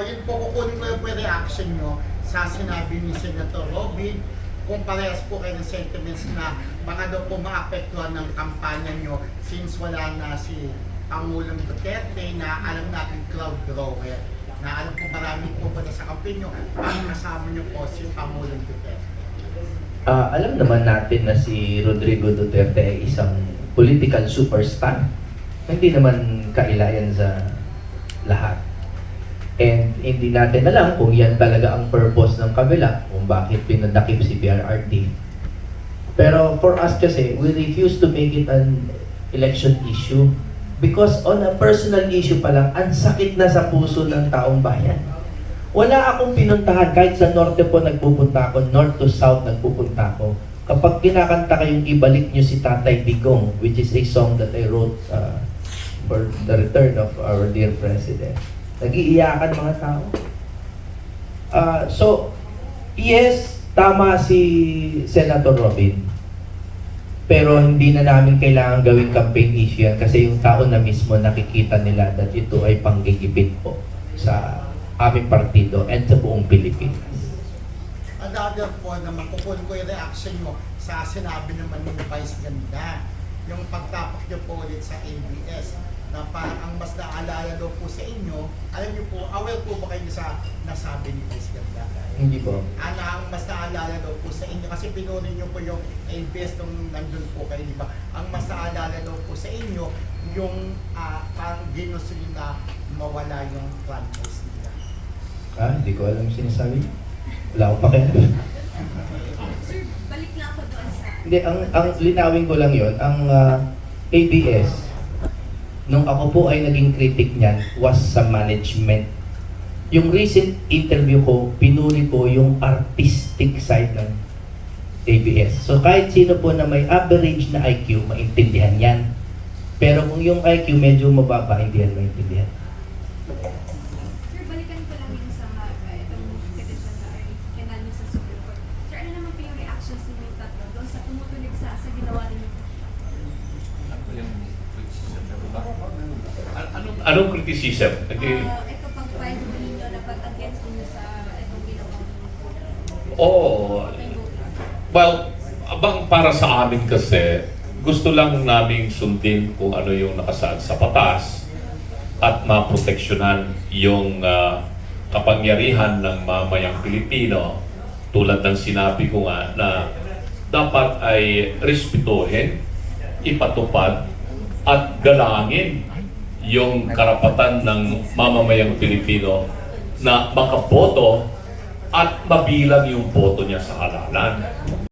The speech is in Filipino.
Ngayon po kukunin ko yung reaction nyo sa sinabi ni Senator Robin kung parehas po kayo ng sentiments na baka daw po maapektuhan ng kampanya nyo since wala na si Pangulong Duterte na alam natin crowd drawer na alam po marami po ba sa kampanya nyo ang kasama nyo po si Pangulong Duterte. Ah, alam naman natin na si Rodrigo Duterte ay isang political superstar. Hindi naman kailayan sa lahat. And hindi natin alam kung yan talaga ang purpose ng kabila, kung bakit pinadakip si BRRT. Pero for us kasi, we refuse to make it an election issue because on a personal issue pa lang, ang sakit na sa puso ng taong bayan. Wala akong pinuntahan, kahit sa norte po nagpupunta ako, north to south nagpupunta ako. Kapag kinakanta kayong ibalik nyo si Tatay Digong, which is a song that I wrote uh, for the return of our dear President, nagiiyakan mga tao. Uh, so, yes, tama si Senator Robin. Pero hindi na namin kailangan gawing campaign issue yan kasi yung tao na mismo nakikita nila that ito ay panggigipit po sa aming partido and sa buong Pilipinas. Another po na makukunin ko yung reaction mo sa sinabi naman ni Vice Ganda, yung pagtapak niyo po ulit sa ABS, na parang ang mas naalala daw po sa inyo, alam niyo po, aware po ba kayo sa nasabi ni Vice Ganda? Hindi po. Ano ang mas naalala daw po sa inyo? Kasi pinunin niyo po yung ABS nung nandun po kayo, di ba? Ang mas naalala daw po sa inyo, yung ah, parang ginusto niyo na mawala yung franchise nila. Ah, hindi ko alam yung sinasabi. Wala akong pakialam. Sir, balik na ako doon sa... Hindi, ang, ang linawin ko lang yon ang ah, ABS, nung ako po ay naging critic niyan, was sa management. Yung recent interview ko, pinuri ko yung artistic side ng ABS. So kahit sino po na may average na IQ, maintindihan yan. Pero kung yung IQ medyo mababa, hindi yan maintindihan. Sir, balikan ko lang yung sa uh, itong petition na ay kinano sa Supreme Court. Sir, ano naman po yung reactions ninyo tatlo doon sa tumutulig sa sa ginawa ninyo? An- Anong, criticism? Nag- Uh, ito pag file mo ninyo na pag-against ninyo sa itong ginawa ninyo. Oo. May vote. Well, abang para sa amin kasi, gusto lang naming sundin kung ano yung nakasaad sa batas at maproteksyonan yung ah, kapangyarihan ng mamayang Pilipino tulad ng sinabi ko nga na dapat ay respetuhin, ipatupad at galangin yung karapatan ng mamamayang Pilipino na makaboto at mabilang yung boto niya sa halalan.